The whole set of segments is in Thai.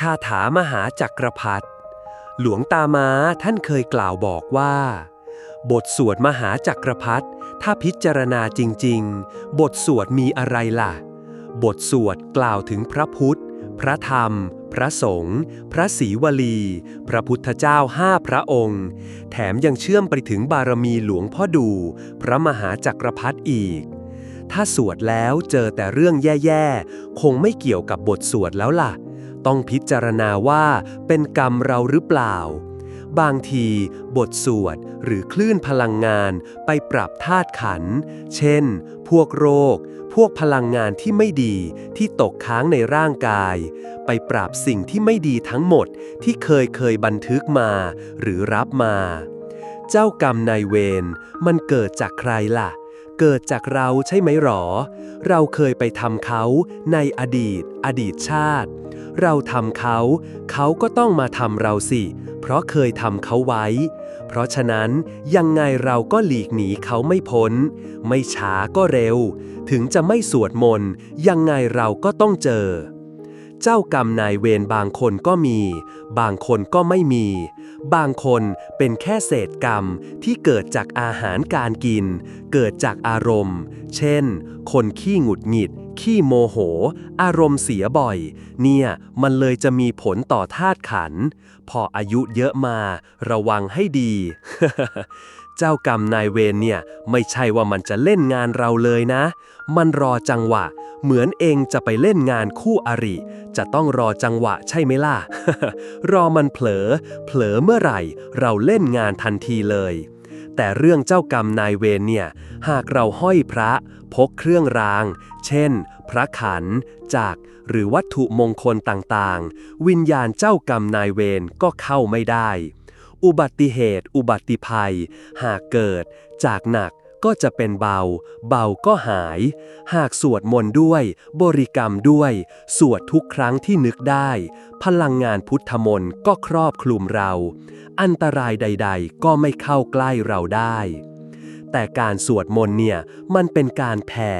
คาถามหาจักรพรรดิหลวงตามาท่านเคยกล่าวบอกว่า บทสวดมหาจักรพรรดิถ้าพิจารณาจริง ๆ บทสวดมีอะไรล่ะ บทสวดกล่าวถึงพระพุทธ พระธรรม พระสงฆ์พระศรีวลี พระพุทธเจ้าห้าพระองค์ แถมยังเชื่อมไปถึงบารมีหลวงพ่อดู พระมหาจักรพรรดิอีก ถ้าสวดแล้วเจอแต่เรื่องแย่ ๆ คงไม่เกี่ยวกับบทสวดแล้วล่ะ ต้องพิจารณาว่าเป็นกรรมเราหรือเปล่า บางที บทสวดหรือคลื่นพลังงานไปปรับธาตุขัน เช่น พวกโรค พวกพลังงานที่ไม่ดีที่ตกค้างในร่างกาย ไปปราบสิ่งที่ไม่ดีทั้งหมดที่เคยเคยบันทึกมา หรือรับมา เจ้ากรรมนายเวรมันเกิดจากใครล่ะเกิดจากเราใช่ไหมหรอ เราเคยไปทำเขาในอดีต อดีตชาติ เราทำเขา เขาก็ต้องมาทำเราสิ เพราะเคยทำเขาไว้ เพราะฉะนั้นยังไงเราก็หลีกหนีเขาไม่พ้น ไม่ช้าก็เร็ว ถึงจะไม่สวดมนต์ยังไงเราก็ต้องเจอ เจ้ากรรมนายเวรบางคนก็มี บางคนก็ไม่มี บางคนเป็นแค่เศษกรรมที่เกิดจากอาหารการกิน เกิดจากอารมณ์ เช่น คนขี้หงุดหงิด ขี้โมโห อารมณ์เสียบ่อย เนี่ยมันเลยจะมีผลต่อธาตุขัน พออายุเยอะมา ระวังให้ดี เจ้ากรรมนายเวรเนี่ย ไม่ใช่ว่ามันจะเล่นงานเราเลยนะ มันรอจังหวะ เหมือนเองจะไปเล่นงานคู่อริ จะต้องรอจังหวะใช่ไหมล่ะ รอมันเผลอ เผลอเมื่อไหร่ เราเล่นงานทันทีเลย แต่เรื่องเจ้ากรรมนายเวรเนี่ย หากเราห้อยพระ พกเครื่องราง เช่น พระขัน จาก หรือวัตถุมงคลต่างๆ วิญญาณเจ้ากรรมนายเวรก็เข้าไม่ได้ อุบัติเหตุ อุบัติภัย หากเกิด จากหนัก ก็จะเป็นเบา เบาก็หาย หากสวดมนต์ด้วย บริกรรมด้วย สวดทุกครั้งที่นึกได้ พลังงานพุทธมนต์ก็ครอบคลุมเรา อันตรายใด ๆ ก็ไม่เข้าใกล้เราได้ แต่การสวดมนต์เนี่ยมันเป็นการแผ่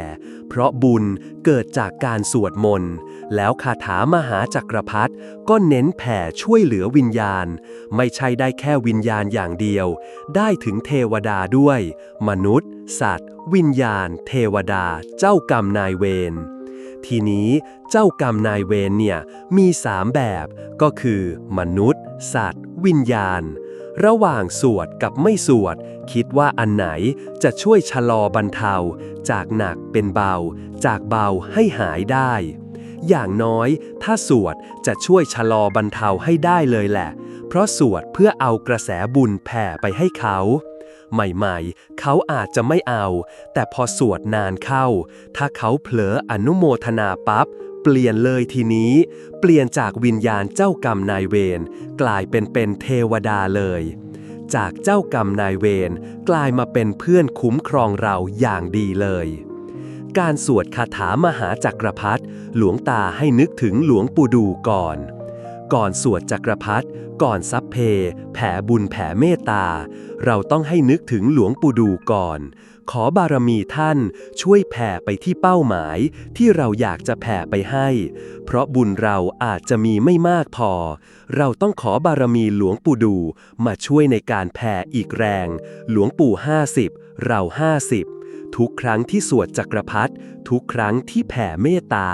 เพราะบุญเกิดจากการสวดมนต์แล้วคาถามหาจักรพรรดิก็เน้นแผ่ช่วยเหลือวิญญาณ ไม่ใช่ได้แค่วิญญาณอย่างเดียว ได้ถึงเทวดาด้วย มนุษย์ สัตว์ วิญญาณ เทวดา เจ้ากรรมนายเวรทีนี้เจ้ากรรมนายเวรเนี่ยมีสามแบบ ก็คือ มนุษย์ สัตว์ วิญญาณ ระหว่างสวดกับไม่สวด คิดว่าอันไหนจะช่วยชะลอบรรเทา จากหนักเป็นเบา จากเบาให้หายได้ อย่างน้อย ถ้าสวดจะช่วยชะลอบรรเทาให้ได้เลยแหละ เพราะสวดเพื่อเอากระแสบุญแผ่ไปให้เขาใหม่ๆ เขาอาจจะไม่เอา แต่พอสวดนานเข้า ถ้าเขาเผลออนุโมทนาปับ๊บ เปลี่ยนเลยทีนี้ เปลี่ยนจากวิญญาณเจ้ากรรมนายเวรกลายเป็นเป็นเทวดาเลย จากเจ้ากรรมนายเวรกลายมาเป็นเพื่อนคุ้มครองเราอย่างดีเลย การสวดคาถามหาจักรพรรดิหลวงตาให้นึกถึงหลวงปู่ดูก่อน ก่อนสวดจักรพรรดิก่อนซับเพ แผ่บุญแผ่เมตตา เราต้องให้นึกถึงหลวงปู่ดูก่อน ขอบารมีท่านช่วยแผ่ไปที่เป้าหมาย ที่เราอยากจะแผ่ไปให้ เพราะบุญเราอาจจะมีไม่มากพอ เราต้องขอบารมีหลวงปู่ดูมาช่วยในการแผ่อีกแรง หลวงปู่ 50 เรา 50 ทุกครั้งที่สวดจักรพรรดิทุกครั้งที่แผ่เมตตา